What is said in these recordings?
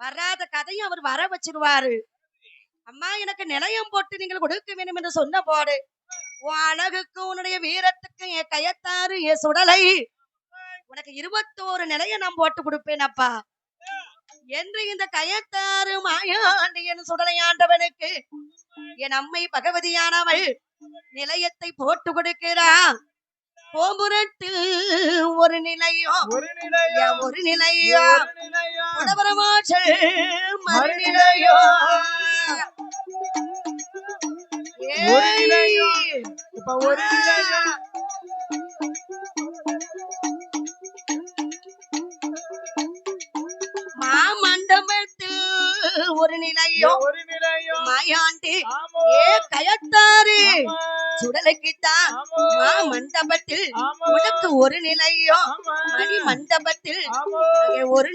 வராத கதையும் அவர் வர வச்சிருவாரு. அம்மா எனக்கு நிலையம் போட்டு நீங்கள் கொடுக்க வேண்டும் என்று சொன்ன போடு உன் அழகுக்கும் உன்னுடைய வீரத்துக்கும் என் கையத்தாறு என் சுடலை உனக்கு இருபத்தோரு நிலைய நான் போட்டு கொடுப்பேன் அப்பா. என்று இந்த கயத்தாறு மாயாண்டி என் சுடலை ஆண்டவனுக்கு என் அம்மை பகவதியானவள் நிலையத்தை போட்டு கொடுக்கிறா கோபுரத்தில் ஒரு நிலையம் ஒரு நிலையம் என் ஒரு நிலையம் உடவரமாற்றல் மறுநிலையம் ஒரு நிலையம். ஏய், இப்ப ஒரு நிலையம் மாமண்டபத்தில் ஒரு நிலையம் ஒரு நிலையம் மாயாண்டி ஏ கயத்தாரு சுடலைக்குத்தான் மண்டபத்தில் உனக்கு ஒரு நிலையம் ஆமா. மணி மண்டபத்தில் ஒரு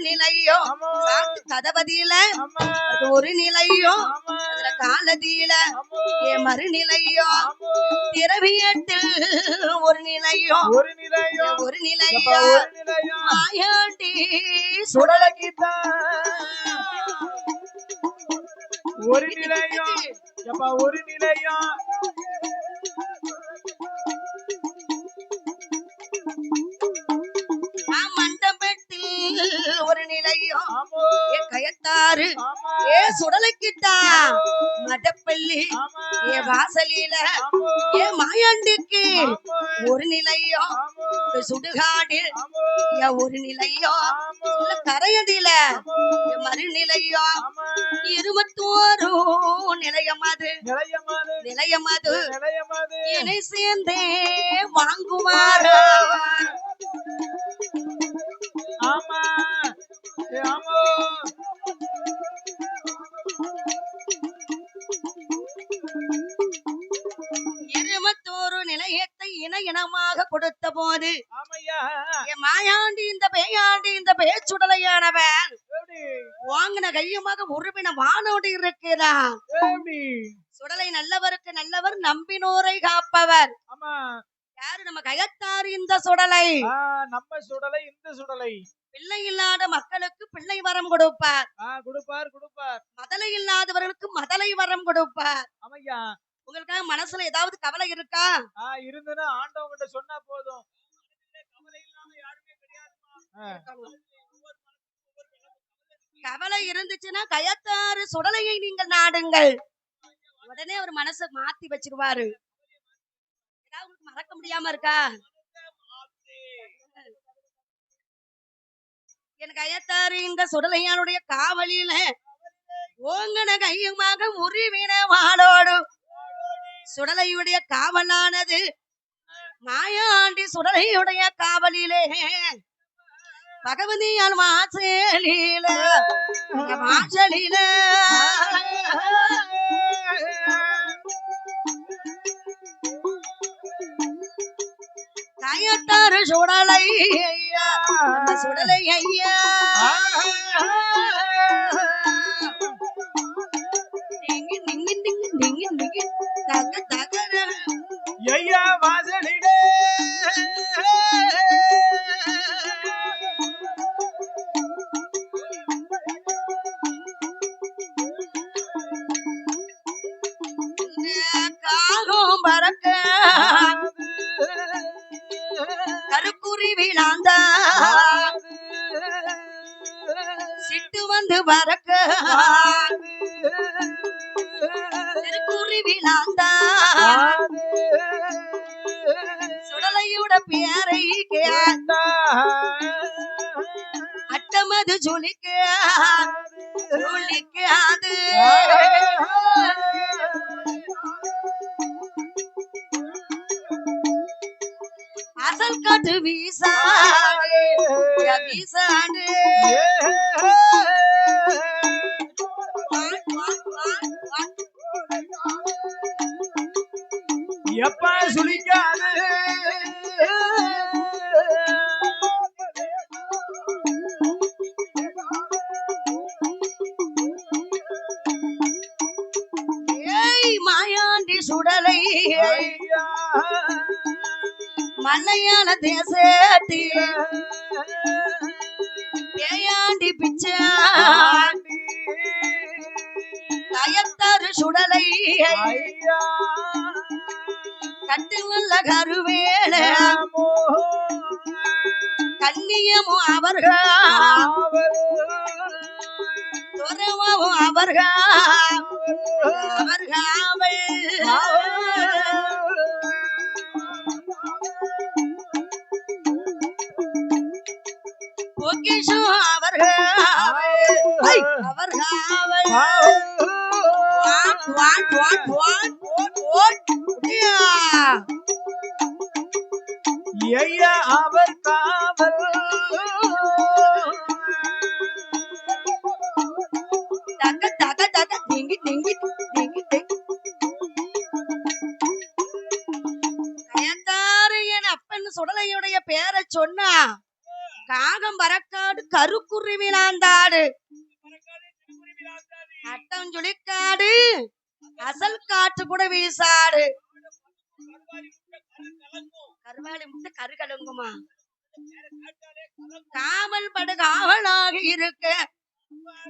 ஆமா. அது ஒரு நிலையம் ஆமா. அதுல காலதியில மறுநிலையம் ஆமோ. திரவியத்தில் ஒரு நிலையம் ஒரு நிலையம் ஒரு நிலையம் மாயாண்டி சுடலக்கித்தான் ஒரு நிலையம் எப்பா ஒரு நிலையம். மண்டபத்தில் ஒரு நிலையம்? ஏ கயத்தாறு ஏ சுடலைக்குத்தான் மடப்பள்ளி ஏ வாசலில ஏ மாயாண்டிக்கு? ஒரு நிலையம் ஆமோ ஏ ஒரு நிலையம் ஆமோ இல்ல கரையதில ஆமோ ஏ மறுநிலையம் ஆமா இருபத்தோரு நிலையம் அது நிலையமாது. நிலையம் அது நிலையமாது. என்னை சேர்ந்தே வாங்குவாரா? ஆமா. நிலையத்தை இன இனமாக கொடுத்த போது மாயாண்டி இந்த பேயாண்டி இந்த பேச்சுடலையானவன் வாங்கின கையுமாக உருவின வானோடு இருக்கிறான் எப்படி சுடலை நல்லவருக்கு நல்லவர் நம்பினோரை காப்பவர். ஆமா. யாரு நம்ம கயத்தாறு இந்த சுடலை? நம்ம சுடலை இந்த சுடலை. பிள்ளை இல்லாத மக்களுக்கு பிள்ளை வரம் கொடுப்பார். கொடுப்பார் கொடுப்பார். மதலை இல்லாதவர்களுக்கு மதலை வரம் கொடுப்பார். ஆமையா? உங்களுக்காக மனசுல ஏதாவது கவலை இருக்கா? ஆ இருந்துன்னா ஆண்டவங்கிட்ட சொன்னா போதும். கவலை இருந்துச்சுன்னா கயத்தாறு சுடலையை நீங்கள் நாடுங்கள். உடனே அவர் மனசை மாத்தி வச்சிருவாரு. மறக்க முடியாம இருக்கா? என் கயத்தாறு இந்த சுடலையானுடைய காவலில. ஓங்கன கையுமாக உருவின வாடோடும் சுடலையுடைய காவலானது மாயாண்டி சுடலையுடைய காவலிலே. பகவதியால் வாசலில. வாசலில. கயத்தாறு சுடலை ஐயா. சுடலை ஐயா. ஐயா வாசலிடே. சிட்டு வந்து பறக்க திருக்குருவி விழாந்த சுடலையோட பேரை கேட்ட அட்டமது ஜொலிக்க ஜொலிக்காது அசல் காட்டு வீசா வீசாண்டு சுழிக்காது மாயாண்டி சுடலை மல்லையான தேசத்தி பேயாண்டி பிச்சாண்டி கயத்தாறு சுடலை ஐயா கட்டில் நல்ல கருவேல கண்ணியமும் அவர்கள் துறவும் அவர்கள் அவர்கள். பொக்கிஷம் அவர்கள் ஐ, அவர்கள். சுடலையுடைய பேரை சொன்னா காகம் பறக்காடு கருக்குருவிலாந்தாடு அட்டம் சுழிக்காடு அசல் காற்று கூட வீசாடு. கருவாளி முட்டை கரு கலங்குமா? காவல் படு காவலாக இருக்க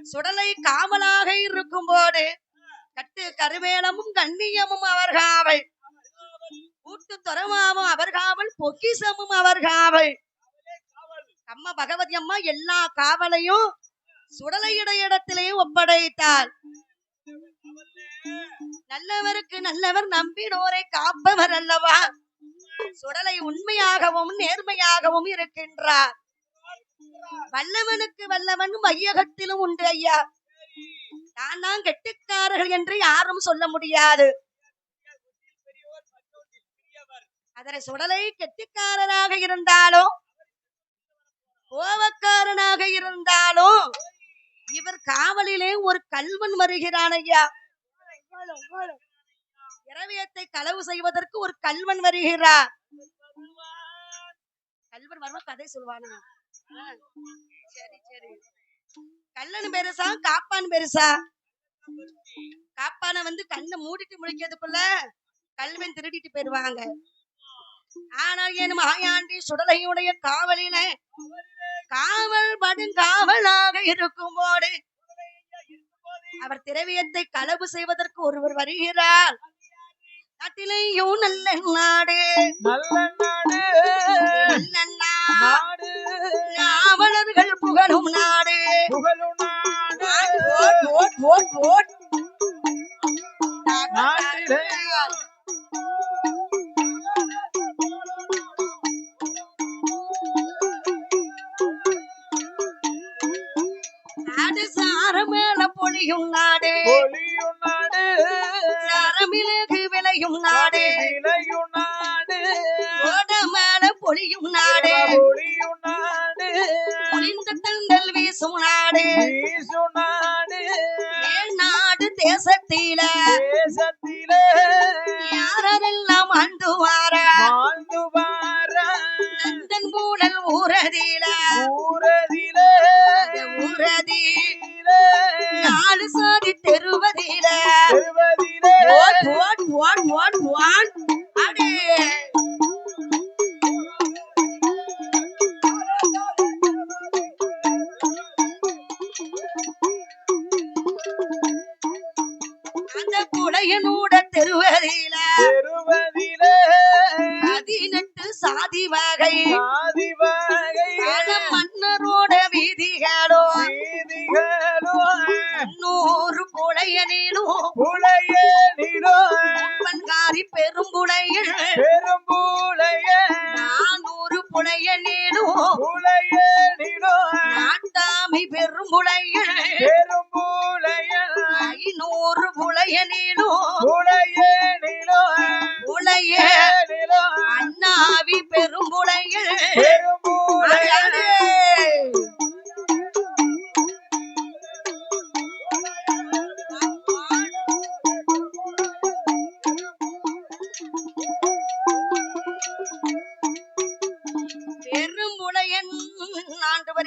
சுடலை காவலாக இருக்கும் போது கட்டு கருவேலமும் கண்ணியமும் அவர் காவல். துறவாவும் அவர்காவல் அவர் காவல் பொக்கிசமும் அவர்காவல் அம்மா பகவதி அம்மா எல்லா காவலையும் சுடலையிட இடத்திலேயே ஒப்படைத்தார் நல்லவருக்கு நல்லவர் நம்பினோரை காப்பவர் அல்லவா? சுடலை உண்மையாகவும் நேர்மையாகவும் இருக்கின்றார். வல்லவனுக்கு வல்லவன் மையகத்திலும் உண்டு ஐயா. நான் தான் கெட்டிக்காரர்கள் என்று யாரும் சொல்ல முடியாது. அதனை சுடலை கெட்டிக்காரனாக இருந்தாலும் கோவக்காரனாக இருந்தாலும் இவர் காவலிலே ஒரு கல்வன் வருகிறான் ஐயா. இரவியத்தை களவு செய்வதற்கு ஒரு கல்வன் வருகிறார். கல்வன் வருவா கதை சொல்வானா? சரி சரி. கல்லன் பெருசா காப்பான் பெருசா? காப்பான வந்து கண்ணை மூடிட்டு முடிக்கிறதுக்குள்ள கல்வன் திருடிட்டு போயிருவாங்க ஆனால் என் மாயாண்டி சுடலையுடைய காவலில காவல் படுங்காவலாக இருக்கும் போது அவர் திரவியத்தை களவு செய்வதற்கு ஒருவர் வருகிறார். நாட்டிலேயும் நல்ல நாடு. நாடு. நாவலர்கள் புகழும் நாடு. நாட்டிலே. நாடு சாரமேல பொழியும் நாடு. பொலியும் நாடு. சாரமிளகு விளையும் நாடு. விளையும் நாடு. மேல பொழியும் நாடு. ஊரதி ஊரதிலே, நாலு சாதி தெருவதில நூறு புலையனிலும் புலைய நிலோ பன்காரி பெரும்புலையில்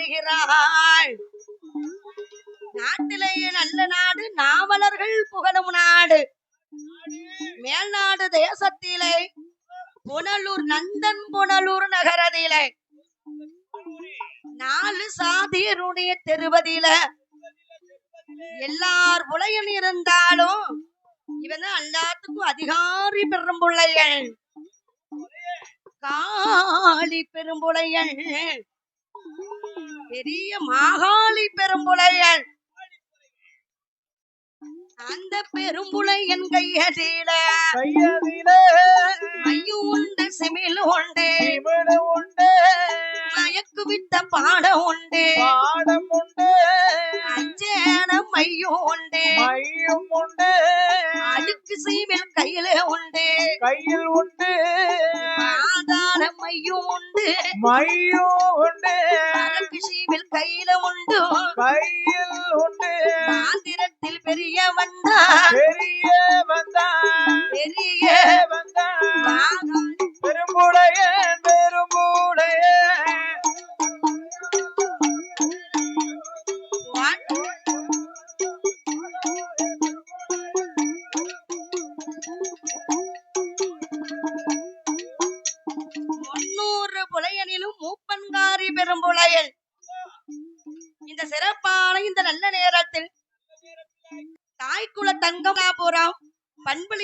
புகழ்கிறாள் நாட்டிலேயே நல்ல நாடு நாவலர்கள் புகழும் நாடு. மேல்நாடு தேசத்திலே புனலூர் நந்தன் புனலூர் நகரதிலே. நாலு சாதியருடைய தெருவதில. எல்லார் புலையன் இருந்தாலும் இவன் எல்லாத்துக்கும் அதிகாரி பெரும்புள்ளையன் காளி பெரும்புளையன் பெரிய மாகாளி பெரும்புளையன் அந்த பெரும்புளையன் கையடியில. மையும் உண்டு. செமிழ் உண்டு. மயக்கு விட்ட பாட உண்டு. பாடம் உண்டு. அஞ்சேன மையும் உண்டு. மையும் உண்டு. அடுக்கு சீமில் கையில உண்டு. கையில் உண்டு. மையும் உண்டு மையும் உண்டு அரக்கு சீமில் கையில உண்டு கையில் உண்டு ஆந்திரத்தில் பெரிய வந்தா பெரிய வந்தான். பெரிய வந்தான். மாகாளி பெரும்புடைய பெரும்புடைய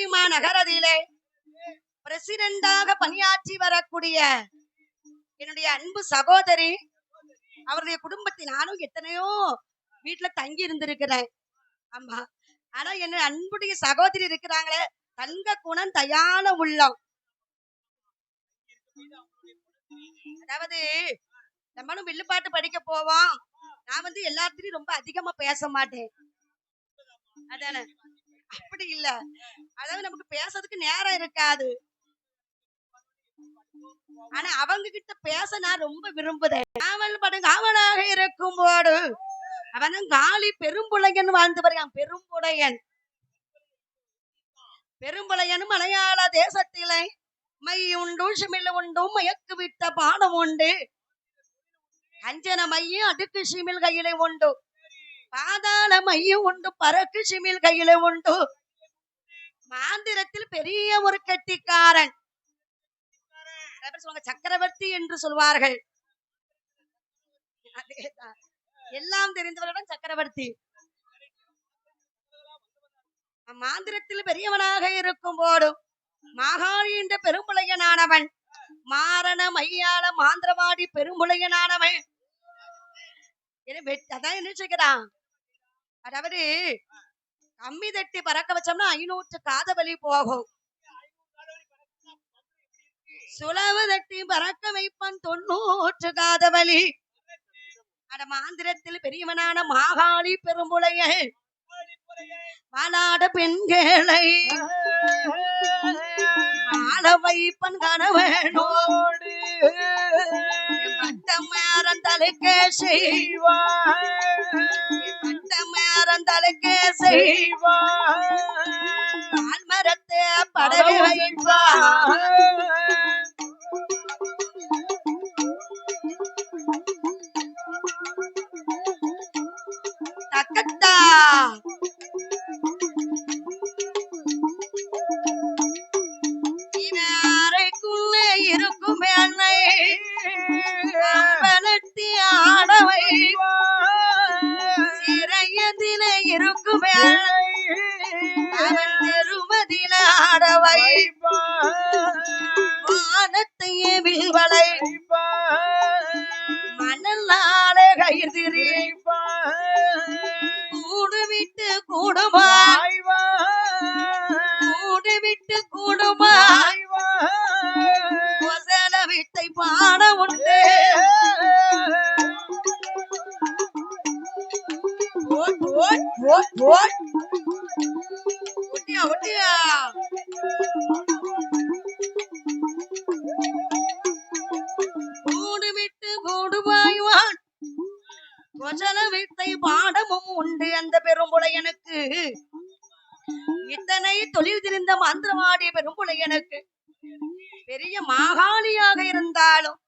பண்புலிமா நகரத்திலே பிரசிடண்டாக பணியாற்றி வரக்கூடிய என்னுடைய அன்பு சகோதரி அவருடைய குடும்பத்தை நானும் எத்தனையோ வீட்டுல தங்கி இருந்திருக்கிறேன். ஆமா. ஆனா என்ன அன்புடைய சகோதரி இருக்கிறாங்களே தங்க குணம் தயான உள்ளம். அதாவது நம்மளும் வில்லுப்பாட்டு படிக்க போவோம். நான் வந்து எல்லாத்திலையும் ரொம்ப அதிகமா பேச மாட்டேன். அதானே? அப்படி இல்ல. அதாவது நமக்கு பேசுறதுக்கு நேரம் இருக்காது. ஆனா அவங்க கிட்ட பேச நான் ரொம்ப விரும்புறேன் காவல் படு காவலாக இருக்கும் போது அவன் தான் காளி பெரும்புலையன் வாழ்ந்து வருகிறான் பெரும்புலையன். மலையாள தேசத்திலே மை உண்டு சிமிழ் உண்டு மயக்கு விட்ட பாடம் உண்டு. அஞ்சன மையும் அடுக்கு சிமிழ் கையிலே உண்டு. பாதாள மையம் உண்டு பறக்கு சிமிழ் கையில உண்டு. மாந்திரத்தில் பெரிய ஒரு கெட்டிக்காரன். சக்கரவர்த்தி என்று சொல்வார்கள். எல்லாம் தெரிந்தவரிடம் சக்கரவர்த்தி. மாந்திரத்தில் பெரியவனாக இருக்கும் போது மாகாணி என்ற பெரும்புலையனானவன் மாரண மையாள மாந்திரவாடி பெரும்புலையனானவன் அதான் என்ன செய்கிறான் அதாவது கம்மி தட்டி பறக்க வச்சோம்னா ஐநூற்று காதவலி போகும். சுலவு தட்டி பறக்க வைப்பான் தொண்ணூற்று காதவலி. அட மாந்திரத்தில் பெரியவனான மாகாளி பெரும்புலையை. வாலாட பெண்களை. ஆள வைப்பன் கணவனோடு பட்டமேரன் தலைக்கே செய் பட்டமேரன் தலைக்கே செய் மரத்தை படவை வைப்பான். தக்கத்தா. ஒட்டியா கூடு விட்டு கூடு பாய்வான் பாடமும் உண்டு அந்த பெரும்புடையனுக்கு இத்தனை தொழில் தெரிந்த மந்திரவாடி பெரும்புடையனுக்கு பெரிய மாகாளியாக இருந்தாலும்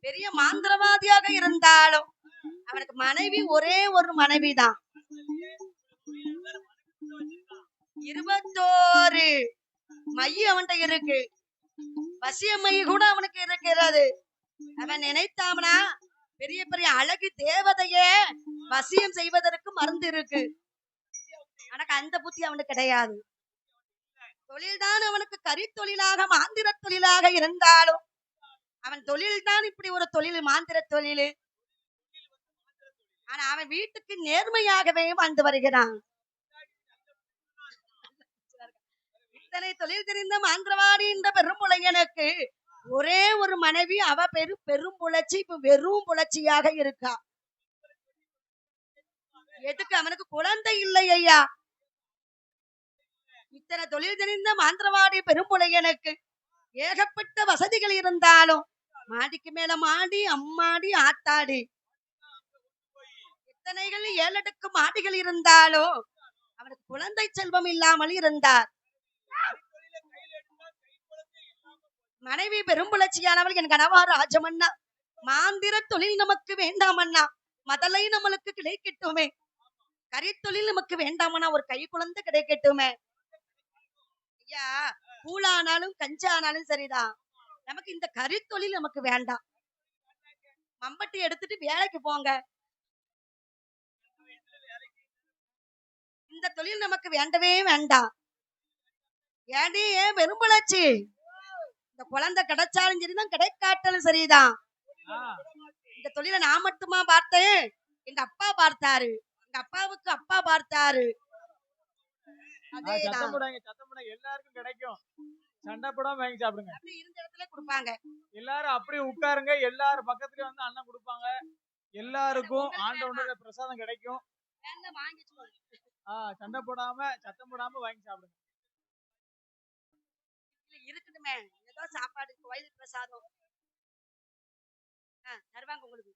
பெரிய மாந்திரவாதியாக இருந்தாலும் அவனுக்கு மனைவி ஒரே ஒரு மனைவிதான். மைய அவன்கிட்ட இருக்கு. வசிய மை கூட அவனுக்கு இருக்கிறது அவன் நினைத்தாமனா பெரிய பெரிய அழகு தேவதையே வசியம் செய்வதற்கு மருந்து இருக்கு. எனக்கு அந்த புத்தி அவனுக்கு கிடையாது. தொழில்தான் அவனுக்கு கரித்தொழிலாக மாந்திர தொழிலாக இருந்தாலும் அவன் தொழில் தான் இப்படி ஒரு தொழில் மாந்திர தொழில். ஆனா அவன் வீட்டுக்கு நேர்மையாகவே வாழ்ந்து வருகிறான். இத்தனை தொழில் தெரிந்த மாந்திரவாடி என்ற பெரும்புலையனுக்கு ஒரே ஒரு மனைவி. அவ பெரு பெரும் புலச்சி இப்ப வெறும் புலச்சியாக இருக்கா. எதுக்கு அவனுக்கு குழந்தை இல்லை ஐயா? இத்தனை தொழில் தெரிந்த மாந்திரவாடி பெரும்புலையனுக்கு ஏகப்பட்ட வசதிகள் இருந்தாலும் மாடிக்கு மேல மாடி அம்மாடி ஆத்தாடி. எத்தனைகள் ஏழடுக்கு மாடிகள் இருந்தாலும் அவனுக்கு குழந்தை செல்வம் இல்லாமல் இருந்தார். மனைவி பெரும்புலட்சியானவள் என் கணவா ராஜமன்னா. மாந்திர தொழில் நமக்கு வேண்டாமண்ணா. மதலை நம்மளுக்கு கிடைக்கட்டுமே. கரித்தொழில் நமக்கு வேண்டாமண்ணா. ஒரு கை குழந்தை கிடைக்கட்டுமே. ஐயா கூழானாலும் கஞ்சானாலும் சரிதான். நமக்கு இந்த கரித்தொழில் நமக்கு வேண்டாம். மம்பட்டி எடுத்துட்டு வேலைக்கு போங்க. இந்த தொழில் நமக்கு வேண்டவே வேண்டாம். ஏடி ஏன் பெரும்புலச்சி இந்த குழந்தை கிடைச்சாலும் சரிதான் கிடைக்காட்டாலும் சரிதான். இந்த தொழிலை நான் மட்டுமா பார்த்தேன்? எங்க அப்பா பார்த்தாரு. எங்க அப்பாவுக்கு அப்பா பார்த்தாரு. எல்லாருக்கும் கிடைக்கும். சண்டை போடாம வாங்கி சாப்பிடுங்க. இருந்த இடத்துல கொடுப்பாங்க. எல்லாரும் அப்படியே உட்காருங்க. எல்லாரும் பக்கத்துலயே வந்து அண்ணன் கொடுப்பாங்க. எல்லாருக்கும் ஆண்டவனோட பிரசாதம் கிடைக்கும். சண்டை போடாம சத்தம் போடாம வாங்கி சாப்பிடுங்க. இருக்கணுமே. ஏதோ சாப்பாடு கோயில் பிரசாதம். ஆ, தருவாங்க உங்களுக்கு.